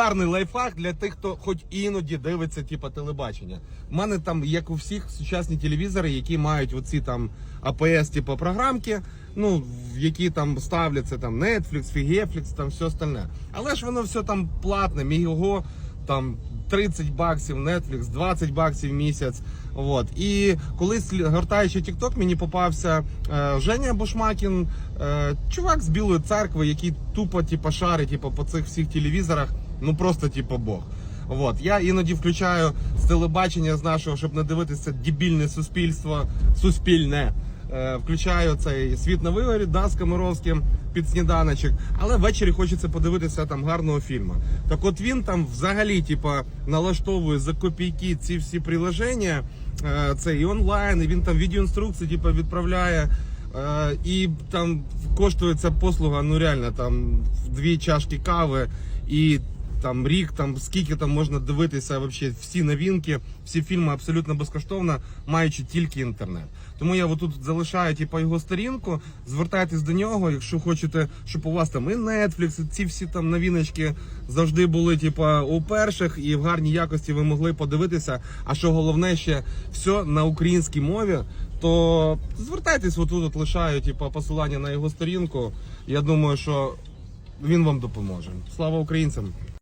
Гарний лайфхак для тих, хто хоч іноді дивиться типу, телебачення. У мене там, як у всіх, сучасні телевізори, які мають оці там АПС, типу, програмки, ну, в які там ставляться там Netflix, Figeflix, там все остальне. Але ж воно все там платне, Мігого, там 30 баксів Netflix, 20 баксів в місяць. От. І колись гортаючи TikTok, мені попався е, Женя Бушмакін, е, чувак з Білої церкви, який тупо типу, шарить типу, по цих всіх телевізорах. Ну просто типу Бог. От я іноді включаю з телебачення з нашого, щоб не дивитися дебільне суспільство, суспільне. Е, включаю цей світ на виворі, да, з Комаровським під сніданочок, але ввечері хочеться подивитися там гарного фільму. Так от він там взагалі, типа, налаштовує за копійки ці всі приложення, е, це і онлайн, і він там відеоінструкції, типа, відправляє. Е, і там коштує ця послуга, ну реально там дві чашки кави і там рік, там скільки там можна дивитися вообще всі новинки, всі фільми абсолютно безкоштовно, маючи тільки інтернет. Тому я отут залишаю типу, його сторінку. Звертайтесь до нього, якщо хочете, щоб у вас там і Netflix, і ці всі там новиночки завжди були, типу, у перших і в гарній якості ви могли подивитися. А що головне ще все на українській мові. То звертайтесь, отут от лишаю типу, посилання на його сторінку. Я думаю, що він вам допоможе. Слава українцям!